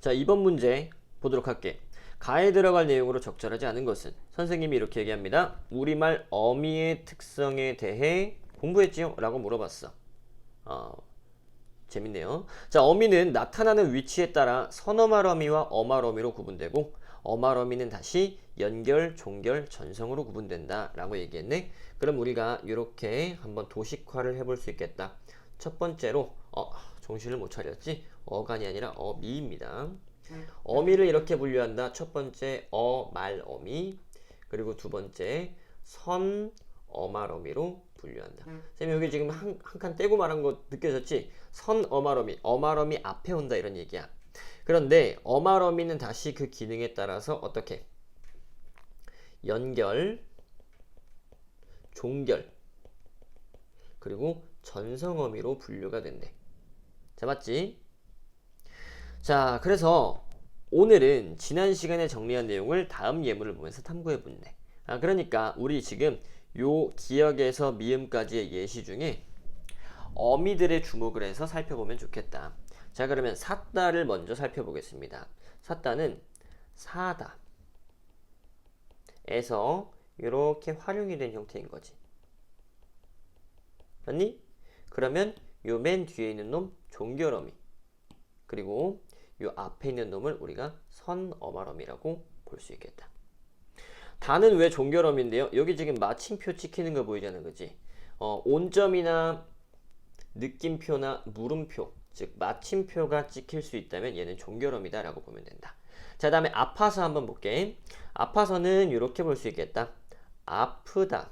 자, 이번 문제 보도록 할게. 가에 들어갈 내용으로 적절하지 않은 것은 선생님이 이렇게 얘기합니다. 우리말 어미의 특성에 대해 공부했지요? 라고 물어봤어. 어, 재밌네요. 자, 어미는 나타나는 위치에 따라 선어말 어미와 어말 어미로 구분되고 어말 어미는 다시 연결, 종결, 전성으로 구분된다 라고 얘기했네. 그럼 우리가 이렇게 한번 도식화를 해볼 수 있겠다. 첫 번째로 어, 정신을 못 차렸지? 어간이 아니라 어미입니다. 어미를 이렇게 분류한다. 첫 번째 어말 어미 그리고 두 번째 선 어말 어미로 분류한다. 쌤 여기 지금 한한칸 떼고 말한 거 느껴졌지? 선 어말 어미 어말 어미 앞에 온다 이런 얘기야. 그런데 어말 어미는 다시 그 기능에 따라서 어떻게 연결, 종결 그리고 전성 어미로 분류가 된대. 자 맞지? 자, 그래서 오늘은 지난 시간에 정리한 내용을 다음 예문을 보면서 탐구해 본대. 아, 그러니까 우리 지금 요 기억에서 미음까지의 예시 중에 어미들의 주목을 해서 살펴보면 좋겠다. 자, 그러면 샀다를 먼저 살펴보겠습니다. 샀다는 사다 에서 이렇게 활용이 된 형태인 거지. 맞니? 그러면 요 맨 뒤에 있는 놈 종결어미 그리고 요 앞에 있는 놈을 우리가 선어말어미라고 볼 수 있겠다. 다는 왜 종결어미인데요? 여기 지금 마침표 찍히는 거 보이잖아, 그지? 어, 온점이나 느낌표나 물음표, 즉 마침표가 찍힐 수 있다면 얘는 종결어미다라고 보면 된다. 자, 다음에 아파서 한번 볼게. 아파서는 이렇게 볼 수 있겠다. 아프다.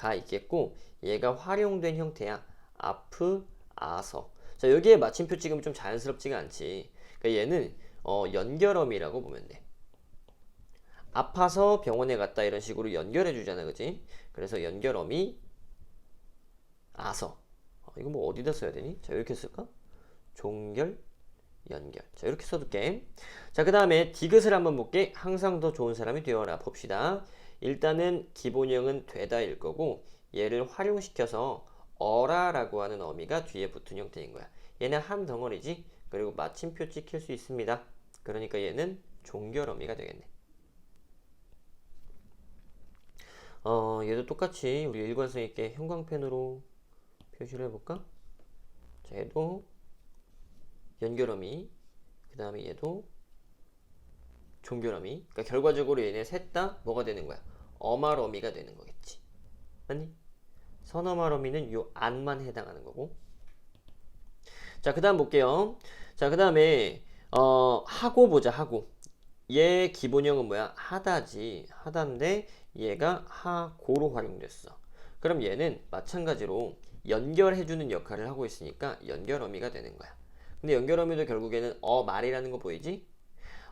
가 있겠고 얘가 활용된 형태야. 아프 아서. 자, 여기에 마침표 찍으면 좀 자연스럽지가 않지. 그러니까 얘는 어, 연결어미라고 보면 돼. 아파서 병원에 갔다 이런 식으로 연결해 주잖아, 그지? 그래서 연결어미 아서. 어, 이거 뭐 어디다 써야 되니? 자, 이렇게 쓸까? 종결 연결. 자, 이렇게 써둘게. 자, 그 다음에 디귿을 한번 볼게. 항상 더 좋은 사람이 되어라. 봅시다. 일단은 기본형은 되다일 거고 얘를 활용시켜서 어라라고 하는 어미가 뒤에 붙은 형태인 거야. 얘는 한 덩어리지. 그리고 마침표 찍힐 수 있습니다. 그러니까 얘는 종결 어미가 되겠네. 어, 얘도 똑같이 우리 일관성 있게 형광펜으로 표시를 해볼까? 자, 얘도 연결어미, 그 다음에 얘도 종결어미. 그러니까 결과적으로 얘네 셋 다 뭐가 되는 거야? 어말어미가 되는 거겠지. 맞니? 선어말어미는 요 안만 해당하는 거고. 자, 그 다음 볼게요. 자, 그 다음에, 어, 하고 보자, 하고. 얘 기본형은 뭐야? 하다지. 하다인데, 얘가 하고로 활용됐어. 그럼 얘는 마찬가지로 연결해주는 역할을 하고 있으니까 연결어미가 되는 거야. 근데 연결어미도 결국에는 어 말이라는 거 보이지?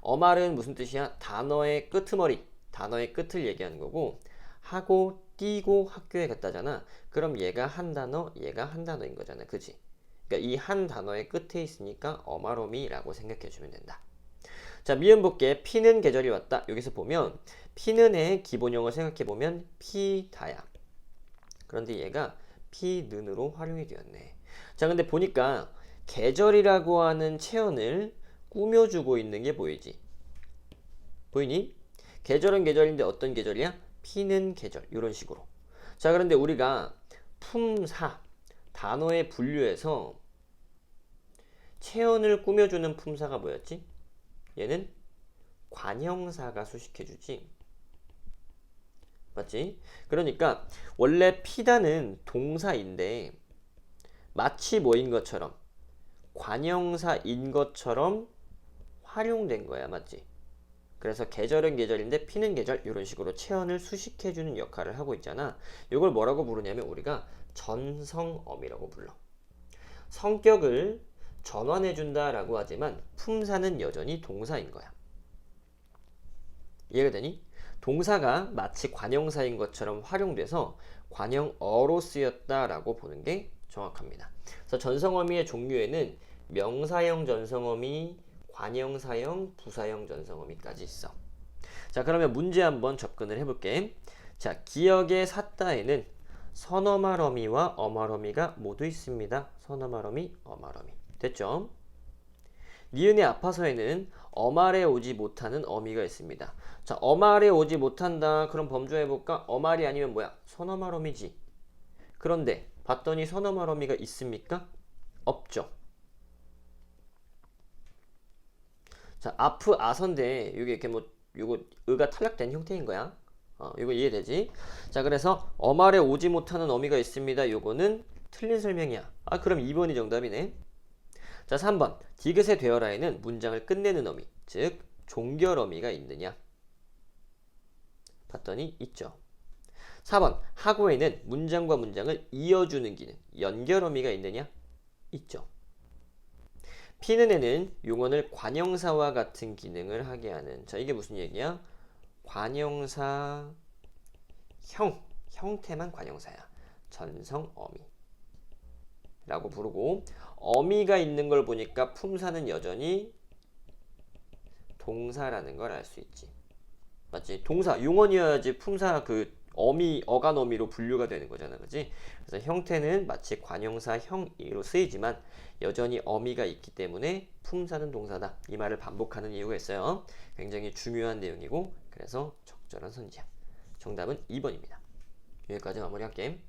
어말은 무슨 뜻이야? 단어의 끄트머리, 단어의 끝을 얘기하는 거고, 하고 뛰고 학교에 갔다잖아. 그럼 얘가 한 단어, 얘가 한 단어인 거잖아. 그지? 그러니까 이 한 단어의 끝에 있으니까 어마로미라고 생각해 주면 된다. 자, 미음 볼게. 피는 계절이 왔다. 여기서 보면 피는 의 기본형을 생각해 보면 피다야. 그런데 얘가 피는으로 활용이 되었네. 자, 근데 보니까 계절이라고 하는 체언을 꾸며주고 있는 게 보이지? 보이니? 계절은 계절인데 어떤 계절이야? 피는 계절 이런 식으로 자 그런데 우리가 품사 단어의 분류에서 체언을 꾸며주는 품사가 뭐였지? 얘는 관형사가 수식해주지 맞지? 그러니까 원래 피다는 동사인데 마치 뭐인 것처럼 관형사인 것처럼 활용된 거야 맞지? 그래서 계절은 계절인데 피는 계절 이런 식으로 체언을 수식해주는 역할을 하고 있잖아. 이걸 뭐라고 부르냐면 우리가 전성어미라고 불러. 성격을 전환해준다 라고 하지만 품사는 여전히 동사인 거야. 이해가 되니? 동사가 마치 관형사인 것처럼 활용돼서 관형어로 쓰였다라고 보는 게 정확합니다. 그래서 전성어미의 종류에는 명사형 전성어미, 관형사형, 부사형 전성어미까지 있어. 자, 그러면 문제 한번 접근을 해볼게. 자, 기억의 샀다에는 선어말 어미와 어말 어미가 모두 있습니다. 선어말 어미, 어말 어미. 됐죠? 니은이 아파서에는 어말에 오지 못하는 어미가 있습니다. 자, 어말에 오지 못한다. 그럼 범주해볼까? 어말이 아니면 뭐야? 선어말 어미지. 그런데 봤더니 선어말 어미가 있습니까? 없죠. 자, 아프 아선데 이게 이렇게 뭐 요거 의가 탈락된 형태인 거야. 어, 이거 이해되지? 자, 그래서 어말에 오지 못하는 어미가 있습니다. 요거는 틀린 설명이야. 아, 그럼 2번이 정답이네. 자, 3번. 디귿의 되어라에는 문장을 끝내는 어미, 즉 종결 어미가 있느냐? 봤더니 있죠. 4번. 하고에는 문장과 문장을 이어주는 기능, 연결 어미가 있느냐? 있죠. 피는에는 용언을 관형사와 같은 기능을 하게 하는. 자, 이게 무슨 얘기야? 관형사 형 형태만 관형사야. 전성 어미. 라고 부르고 어미가 있는 걸 보니까 품사는 여전히 동사라는 걸 알 수 있지. 맞지? 동사 용언이어야지 품사 그 어미 어간 어미로 분류가 되는 거잖아. 그지? 그래서 형태는 마치 관형사 형으로 쓰이지만 여전히 어미가 있기 때문에 품사는 동사다. 이 말을 반복하는 이유가 있어요. 굉장히 중요한 내용이고 그래서 적절한 선지야. 정답은 2번입니다. 여기까지 마무리할게.